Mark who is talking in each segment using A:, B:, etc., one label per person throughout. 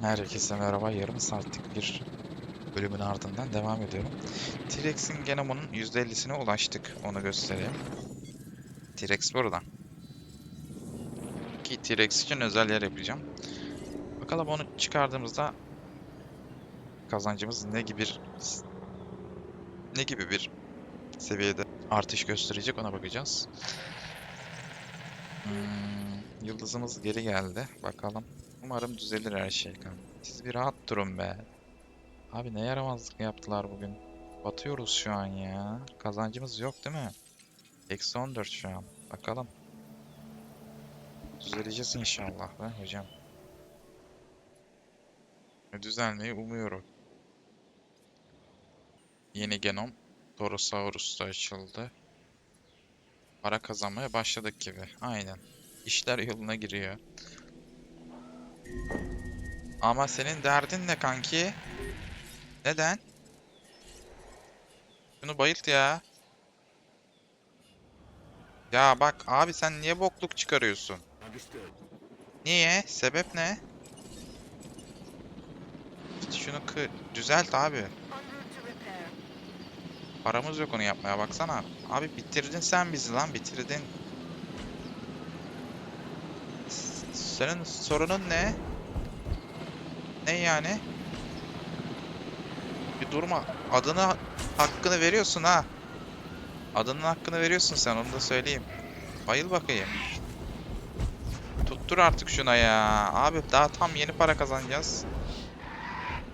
A: Herkese merhaba. Yarım saatlik bir bölümün ardından devam ediyorum. T-Rex'in genomunun %50'sine ulaştık. Onu göstereyim. T-Rex burada. Ki T-Rex için özel yer yapacağım. Bakalım onu çıkardığımızda kazancımız ne gibi bir ne gibi bir seviyede artış gösterecek ona bakacağız. Hmm, yıldızımız geri geldi. Bakalım. Umarım düzelir her şey kan. Siz bir rahat durun be. Abi ne yaramazlık yaptılar bugün. Batıyoruz şu an ya. Kazancımız yok değil mi? Eksi 14 şu an. Bakalım. Düzeleceğiz inşallah be hocam. Düzelmeyi umuyorum. Yeni genom Torosaurus'ta açıldı. Para kazanmaya başladık gibi. Aynen. İşler yoluna giriyor. Ama senin derdin ne kanki? Neden? Şunu bayılt ya. Ya bak abi sen niye bokluk çıkarıyorsun? Niye? Sebep ne? İşte şunu kı düzelt abi. Paramız yok onu yapmaya baksana. Abi bitirdin sen bizi lan bitirdin. Senin sorunun ne? Ne yani? Bir durma. Adını hakkını veriyorsun ha. Adının hakkını veriyorsun sen onu da söyleyeyim. Bayıl bakayım. Tuttur artık şuna ya. Abi daha tam yeni para kazanacağız.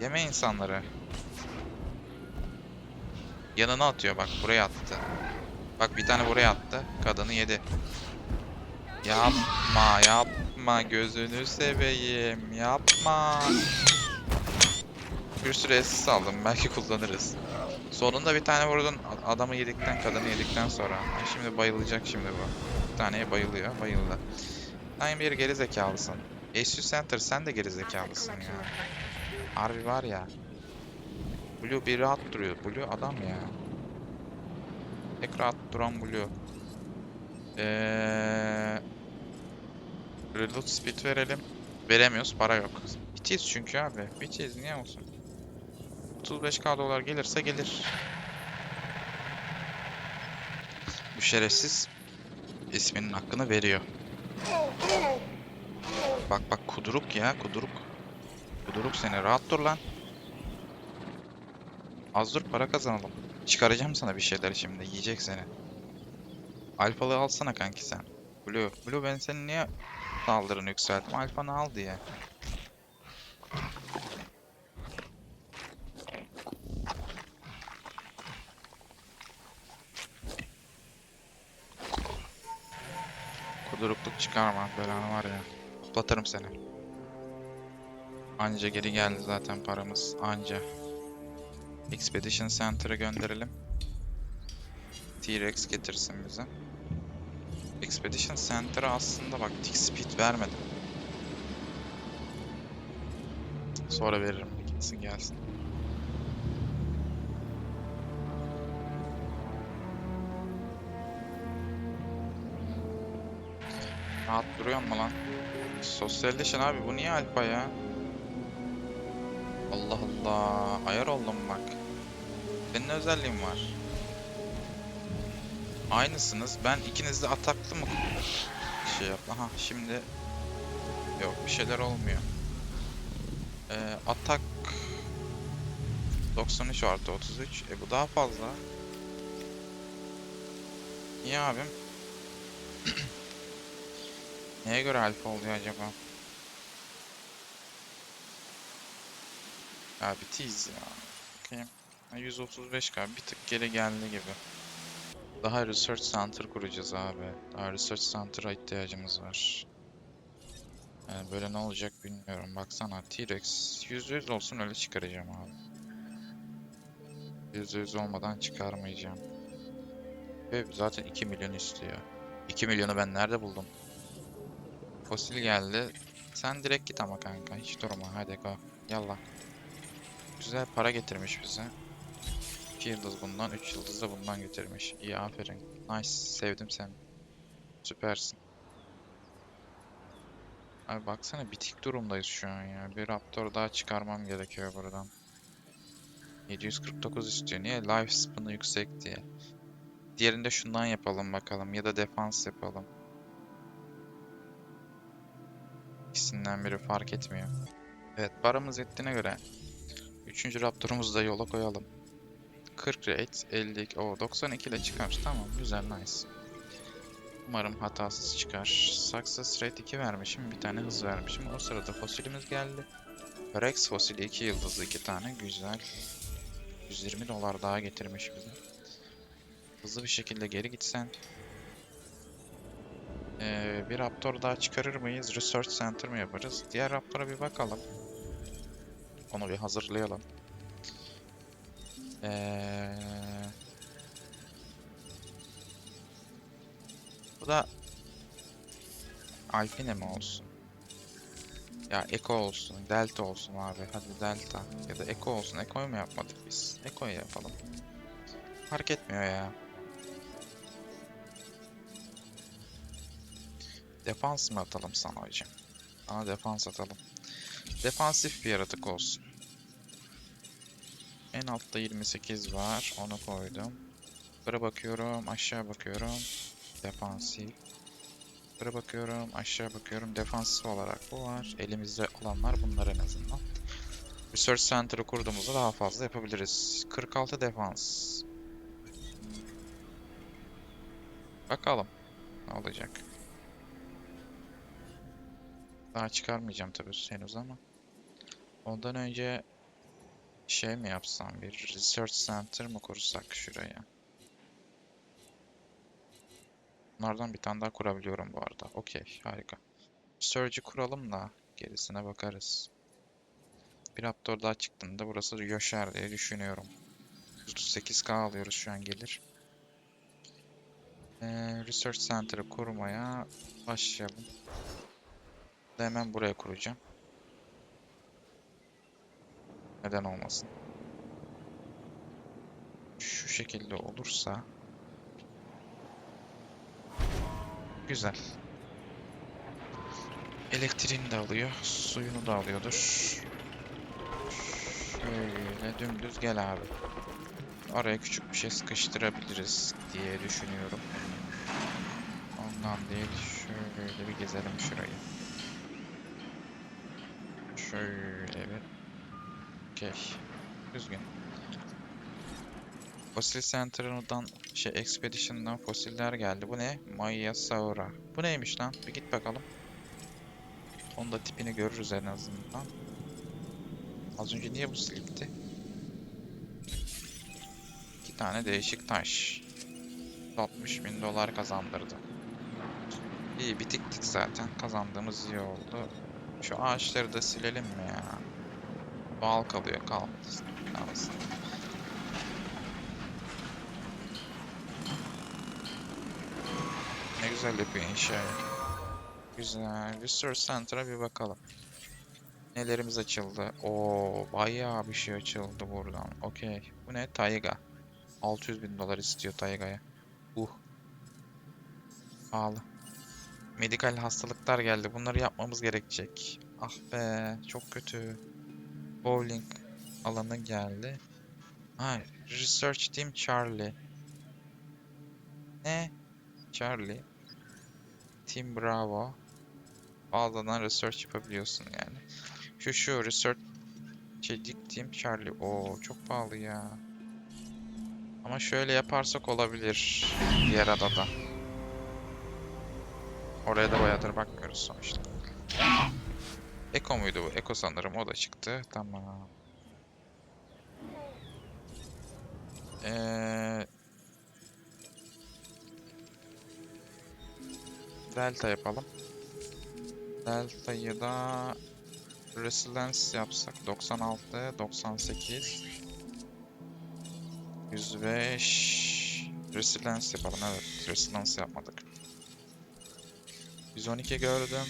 A: Yeme insanları. Yanına atıyor bak buraya attı. Bak bir tane buraya attı. Kadını yedi. Yapma yapma gözünü seveyim yapma. Bir sürü SS aldım belki kullanırız. Sonunda bir tane vurdun adamı yedikten kadını yedikten sonra. Şimdi bayılacak şimdi bu. Bir taneye bayılıyor bayıldı. Sen bir geri zekalısın. Asus Center sen de geri zekalısın ya. Harbi var ya. Blue bir rahat duruyor. Blue adam ya. Tek rahat duran Blue. Eee... Reload speed verelim. Veremiyoruz. Para yok. Bitiz çünkü abi. Bitiz. Niye olsun? 35k dolar gelirse gelir. Bu şerefsiz isminin hakkını veriyor. Bak bak kuduruk ya kuduruk. Kuduruk seni rahat dur lan. Az dur para kazanalım. Çıkaracağım sana bir şeyler şimdi yiyecek seni. Alfalığı alsana kanki sen. Blue. Blue ben senin niye saldırını yükselttim? Alfanı al diye. Kudurukluk çıkarma. Belanı var ya. Toplatırım seni. Anca geri geldi zaten paramız. Anca. Expedition Center'ı gönderelim. T-Rex getirsin bize. Expedition Center'a aslında bak tick speed vermedim. Sonra veririm. Gitsin gelsin. Rahat duruyor mu lan? Sosyalleşin abi bu niye alfa ya? Allah Allah. Ayar oldum bak. Senin özelliğin var. Aynısınız. Ben ikiniz de ataklı mı şey yap. Aha şimdi yok bir şeyler olmuyor. Ee, atak 93 artı 33. E bu daha fazla. Niye abim? Neye göre alfa oluyor acaba? Ya bitiyiz ya. Bakayım. Ha, 135k bir tık geri geldi gibi. Daha Research Center kuracağız abi. Daha Research Center'a ihtiyacımız var. Yani böyle ne olacak bilmiyorum. Baksana T-Rex %100 olsun öyle çıkaracağım abi. %100 olmadan çıkarmayacağım. Ve zaten 2 milyon istiyor. 2 milyonu ben nerede buldum? Fosil geldi. Sen direkt git ama kanka. Hiç durma. Hadi go. Yallah. Güzel para getirmiş bize. 2 yıldız bundan, 3 yıldız da bundan getirmiş. İyi aferin. Nice. Sevdim seni. Süpersin. Abi baksana bitik durumdayız şu an ya. Bir Raptor daha çıkarmam gerekiyor buradan. 749 istiyor. Niye? Life span'ı yüksek diye. Diğerinde şundan yapalım bakalım. Ya da defans yapalım. İkisinden biri fark etmiyor. Evet paramız ettiğine göre 3. Raptor'umuzu da yola koyalım. 40 rate, 50, o 92 ile çıkar. Tamam güzel nice. Umarım hatasız çıkar. Success rate 2 vermişim, bir tane hız vermişim. O sırada fosilimiz geldi. Rex fosili 2 yıldızlı 2 tane güzel. 120 dolar daha getirmiş bize. Hızlı bir şekilde geri gitsen. Ee, bir Raptor daha çıkarır mıyız? Research Center mı yaparız? Diğer Raptor'a bir bakalım. Onu bir hazırlayalım. Ee, bu da Alpine mi olsun? Ya Eco olsun, Delta olsun abi. Hadi Delta ya da Eco olsun. Eco'yu mu yapmadık biz? Eco'yu yapalım. Fark etmiyor ya. Defans mı atalım sana hocam? Sana defans atalım. Defansif bir yaratık olsun. En altta 28 var. Onu koydum. Yukarı bakıyorum. Aşağı bakıyorum. Defansif. Yukarı bakıyorum. Aşağı bakıyorum. Defansif olarak bu var. Elimizde olanlar bunlar en azından. Research Center'ı kurduğumuzda daha fazla yapabiliriz. 46 defans. Bakalım. Ne olacak. Daha çıkarmayacağım tabii henüz ama. Ondan önce şey mi yapsam bir research center mı kursak şuraya? Bunlardan bir tane daha kurabiliyorum bu arada. Okey, harika. Research'ı kuralım da gerisine bakarız. Bir Raptor daha çıktığında burası Yoşer diye düşünüyorum. 38k alıyoruz şu an gelir. Ee, Research Center'ı kurmaya başlayalım. Hemen buraya kuracağım. Neden olmasın? Şu şekilde olursa güzel. Elektriğini de alıyor, suyunu da alıyordur. Şöyle dümdüz gel abi. Araya küçük bir şey sıkıştırabiliriz diye düşünüyorum. Ondan değil, şöyle bir gezelim şurayı. Şöyle bir. Okey. Düzgün. Fosil Center'dan şey Expedition'dan fosiller geldi. Bu ne? Maya Saura. Bu neymiş lan? Bir git bakalım. Onun da tipini görürüz en azından. Az önce niye bu silipti? İki tane değişik taş. 60 bin dolar kazandırdı. İyi bitiktik zaten. Kazandığımız iyi oldu. Şu ağaçları da silelim mi ya? Doğal kalıyor kalmasın. kalmasın. Ne güzel yapıyor inşayı. Güzel. Research Center'a bir bakalım. Nelerimiz açıldı? Oo, bayağı bir şey açıldı buradan. Okey. Bu ne? Tayga. 600 bin dolar istiyor Tayga'ya. Uh. Pahalı. Medikal hastalıklar geldi. Bunları yapmamız gerekecek. Ah be, çok kötü. Bowling alanı geldi. Ha, Research Team Charlie. Ne? Charlie. Team Bravo. Fazladan research yapabiliyorsun yani. Şu şu research Çedik Team Charlie. Oo çok pahalı ya. Ama şöyle yaparsak olabilir diğer adada. Oraya da bayağıdır bakmıyoruz sonuçta. Eko muydu bu? Eko sanırım o da çıktı. Tamam. Ee, Delta yapalım. Delta'yı da Resilience yapsak 96, 98 105 Resilience yapalım evet Resilience yapmadık 112 gördüm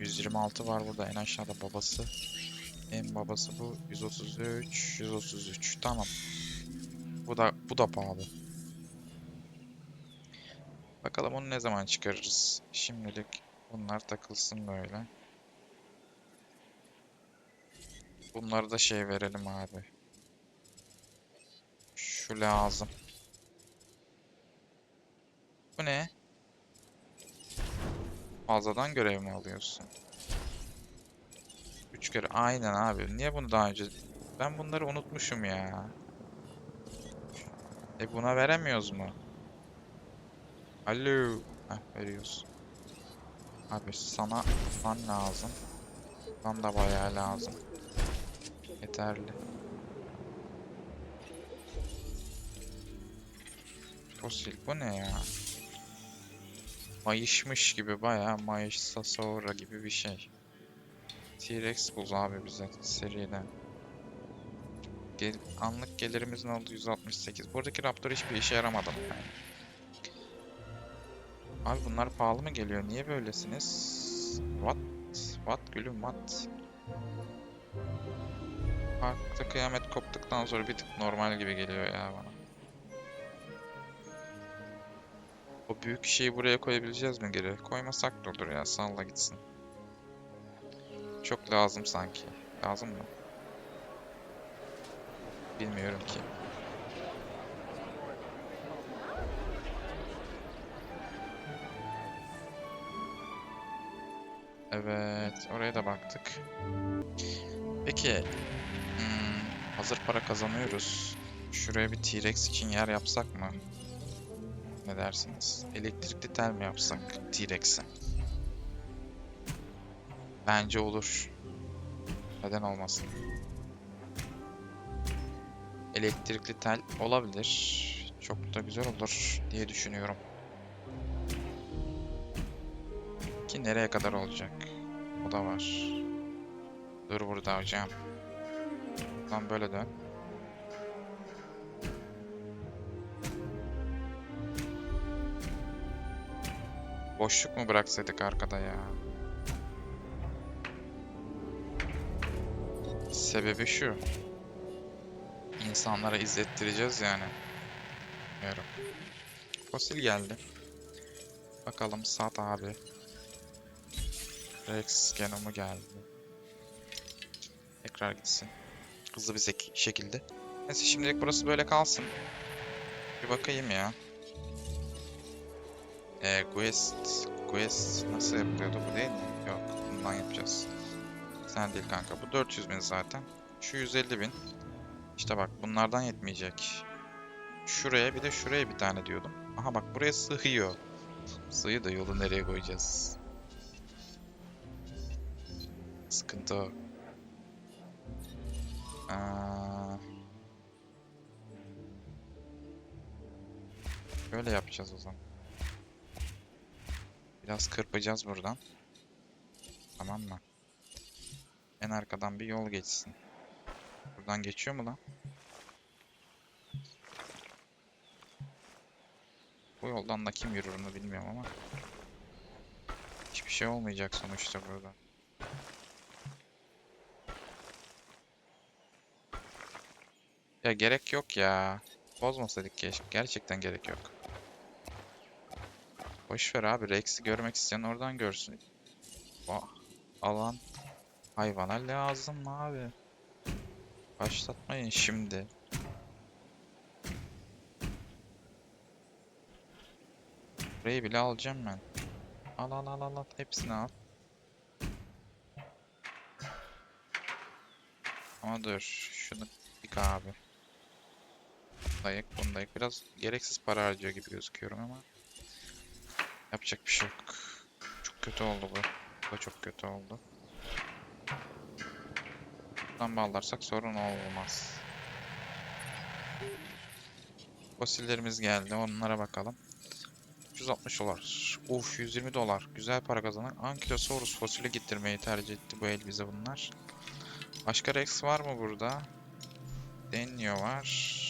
A: 126 var burada en aşağıda babası en babası bu 133 133 tamam bu da bu da pahalı Bakalım onu ne zaman çıkarırız. Şimdilik Bunlar takılsın böyle. Bunları da şey verelim abi. Şu lazım. Bu ne? Fazladan görev mi alıyorsun? Üç kere. Aynen abi. Niye bunu daha önce... Ben bunları unutmuşum ya. E buna veremiyoruz mu? Alo. Heh, veriyoruz. Abi sana fan lazım. Fan da bayağı lazım. Yeterli. Fosil bu ne ya? Mayışmış gibi bayağı Mayış Sasaura gibi bir şey. T-Rex bul abi bize seriden. Gel, anlık gelirimiz ne oldu? 168. Buradaki Raptor hiçbir işe yaramadı. Yani. Abi bunlar pahalı mı geliyor? Niye böylesiniz? What? What gülüm what? Parkta kıyamet koptuktan sonra bir tık normal gibi geliyor ya bana. O büyük şeyi buraya koyabileceğiz mi geri? Koymasak da olur ya. Salla gitsin. Çok lazım sanki. Lazım mı? Bilmiyorum ki. Evet, oraya da baktık. Peki, hmm, hazır para kazanıyoruz. Şuraya bir T-Rex için yer yapsak mı? Ne dersiniz? Elektrikli tel mi yapsak T-Rex'e? Bence olur. Neden olmasın? Elektrikli tel olabilir. Çok da güzel olur diye düşünüyorum. Ki nereye kadar olacak? O da var. Dur burada hocam. Lan böyle dön. Boşluk mu bıraksaydık arkada ya? Sebebi şu. İnsanlara izlettireceğiz yani. Bilmiyorum. Fosil geldi. Bakalım sat abi. Rex genomu geldi. Tekrar gitsin. Hızlı bir şekilde. Neyse şimdilik burası böyle kalsın. Bir bakayım ya. Ee, quest, quest nasıl yapılıyordu bu değil mi? Yok, bundan yapacağız. Sen değil kanka. Bu 400 bin zaten. Şu 150 bin. İşte bak bunlardan yetmeyecek. Şuraya bir de şuraya bir tane diyordum. Aha bak buraya sığıyor. Sığıyı da yolu nereye koyacağız? Sıkıntı o. Aa, Böyle yapacağız o zaman. Biraz kırpacağız buradan. Tamam mı? En arkadan bir yol geçsin. Buradan geçiyor mu lan? Bu yoldan da kim yürür onu bilmiyorum ama. Hiçbir şey olmayacak sonuçta burada. Ya gerek yok ya. Bozmasaydık keşke. Gerçekten gerek yok. Boş ver abi. Rex'i görmek isteyen oradan görsün. Vah. Alan hayvana lazım abi. Başlatmayın şimdi. Burayı bile alacağım ben. Al al al al. Hepsini al. Ama dur. Şunu dik abi. Dayık bundayık. Biraz gereksiz para harcıyor gibi gözüküyorum ama. Yapacak bir şey yok. Çok kötü oldu bu. Bu çok kötü oldu. Buradan bağlarsak sorun olmaz. Fosillerimiz geldi. Onlara bakalım. 360 dolar. Uf 120 dolar. Güzel para kazanan. Ankylosaurus fosili getirmeyi tercih etti bu el bize bunlar. Başka Rex var mı burada? Denyo var.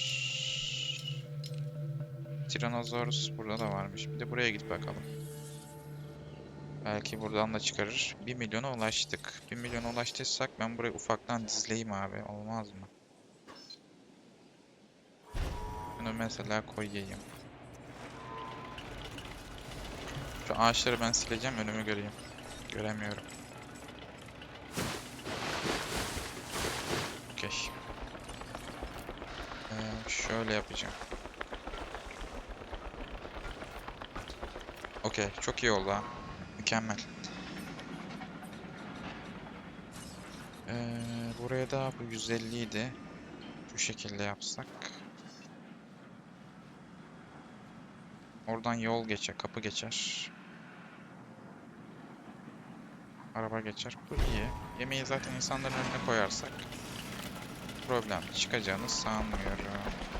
A: Tyrannosaurus burada da varmış. Bir de buraya git bakalım. Belki buradan da çıkarır. 1 milyona ulaştık. 1 milyona ulaştıysak ben burayı ufaktan dizleyeyim abi. Olmaz mı? Bunu mesela koyayım. Şu ağaçları ben sileceğim önümü göreyim. Göremiyorum. Okey. Ee, şöyle yapacağım. Okey, çok iyi oldu ha. Mükemmel. Ee, buraya da bu 150 idi. Şu şekilde yapsak. Oradan yol geçer, kapı geçer. Araba geçer. Bu iyi. Yemeği zaten insanların önüne koyarsak problem çıkacağını sanmıyorum.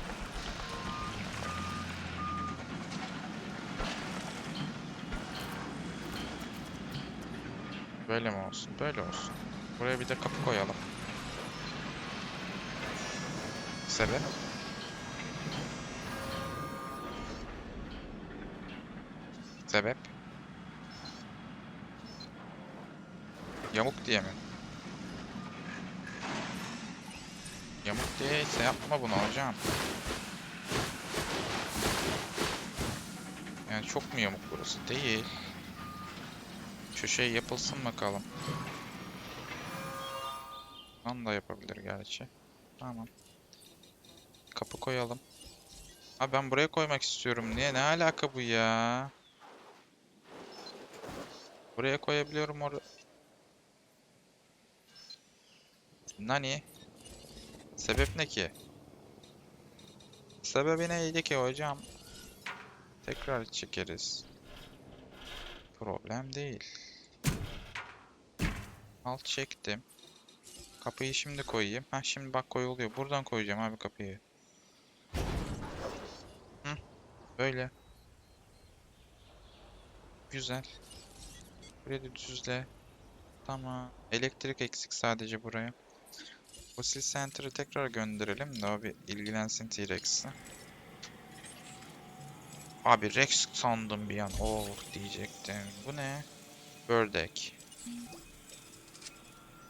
A: Böyle mi olsun? Böyle olsun. Buraya bir de kapı koyalım. Sebep? Sebep? Yamuk diye mi? Yamuk değilse yapma bunu hocam. Yani çok mu yamuk burası? Değil. Şu şey yapılsın bakalım. Lan da yapabilir gerçi. Tamam. Kapı koyalım. Abi ben buraya koymak istiyorum. Niye? Ne alaka bu ya? Buraya koyabiliyorum or Nani? Sebep ne ki? Sebebi neydi ki hocam? Tekrar çekeriz. Problem değil. Alt çektim. Kapıyı şimdi koyayım. Ha şimdi bak koyuluyor. Buradan koyacağım abi kapıyı. Hı, böyle. Güzel. Burayı da düzle. Tamam. Elektrik eksik sadece buraya. Fossil Center'ı tekrar gönderelim de o bir ilgilensin T-Rex'le. Abi Rex sandım bir an. Oh diyecektim. Bu ne? Ördek.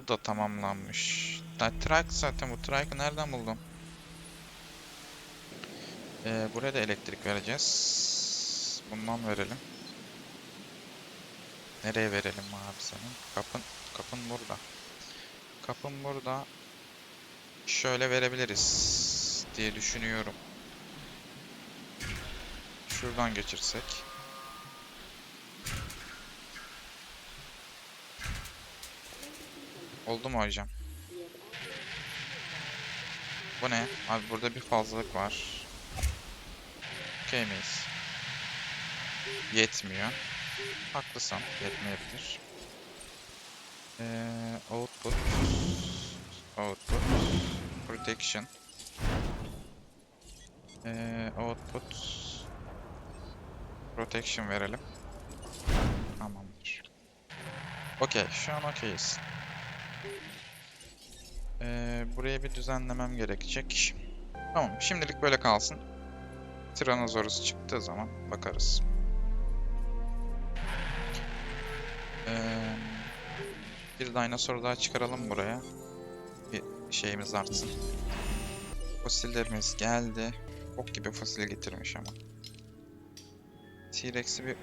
A: Da tamamlanmış. Trike zaten bu trike'ı nereden buldum? Ee, buraya da elektrik vereceğiz. Bundan verelim. Nereye verelim abi senin? Kapın, kapın burada. Kapın burada. Şöyle verebiliriz diye düşünüyorum. Şuradan geçirsek. Oldu mu hocam? Bu ne? Abi burada bir fazlalık var. Okey miyiz? Yetmiyor. Haklısın. Yetmeyebilir. Ee, output. Output. Protection. Ee, output. Protection verelim. Tamamdır. Okey. Şu an okeyiz. Ee, buraya bir düzenlemem gerekecek. Tamam. Şimdilik böyle kalsın. Tyrannosaurus çıktığı zaman bakarız. Ee, bir dinozor daha çıkaralım buraya. Bir şeyimiz artsın. Fosillerimiz geldi. Ok gibi fosil getirmiş ama. T-Rex'i bir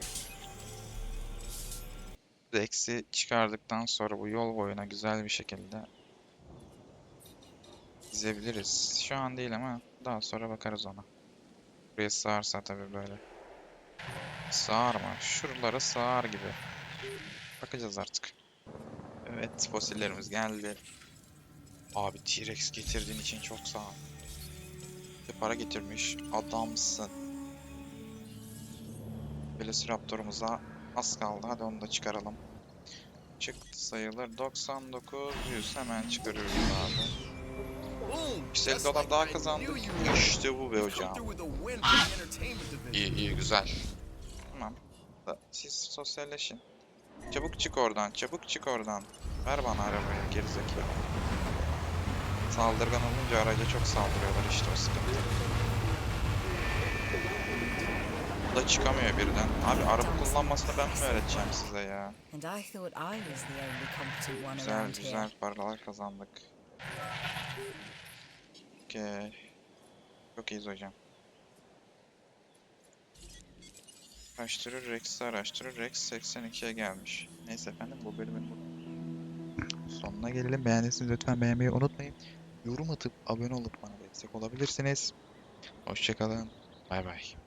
A: Rex'i çıkardıktan sonra bu yol boyuna güzel bir şekilde dizebiliriz. Şu an değil ama daha sonra bakarız ona. Buraya sığarsa tabii böyle. Sığar mı? Şuralara sığar gibi. Bakacağız artık. Evet fosillerimiz geldi. Abi T-Rex getirdiğin için çok sağ ol. Bir para getirmiş. Adamsın. Velociraptor'umuza az kaldı. Hadi onu da çıkaralım. Çıktı sayılır. 99, 100 hemen çıkarıyoruz abi. 150 dolar daha kazandık. İşte bu be hocam. İyi iyi güzel. Tamam. Siz sosyalleşin. Çabuk çık oradan, çabuk çık oradan. Ver bana arabayı gerizekalı. Saldırgan olunca araca çok saldırıyorlar işte o sıkıntı. Bu da çıkamıyor birden. Abi araba kullanmasını ben mi öğreteceğim size ya? Güzel güzel paralar kazandık. Okey. Çok iyiyiz hocam. Araştırır Rex'i araştırır. Rex 82'ye gelmiş. Neyse efendim bu bölümün sonuna gelelim. Beğendiyseniz lütfen beğenmeyi unutmayın. Yorum atıp abone olup bana destek olabilirsiniz. Hoşçakalın. Bay bay.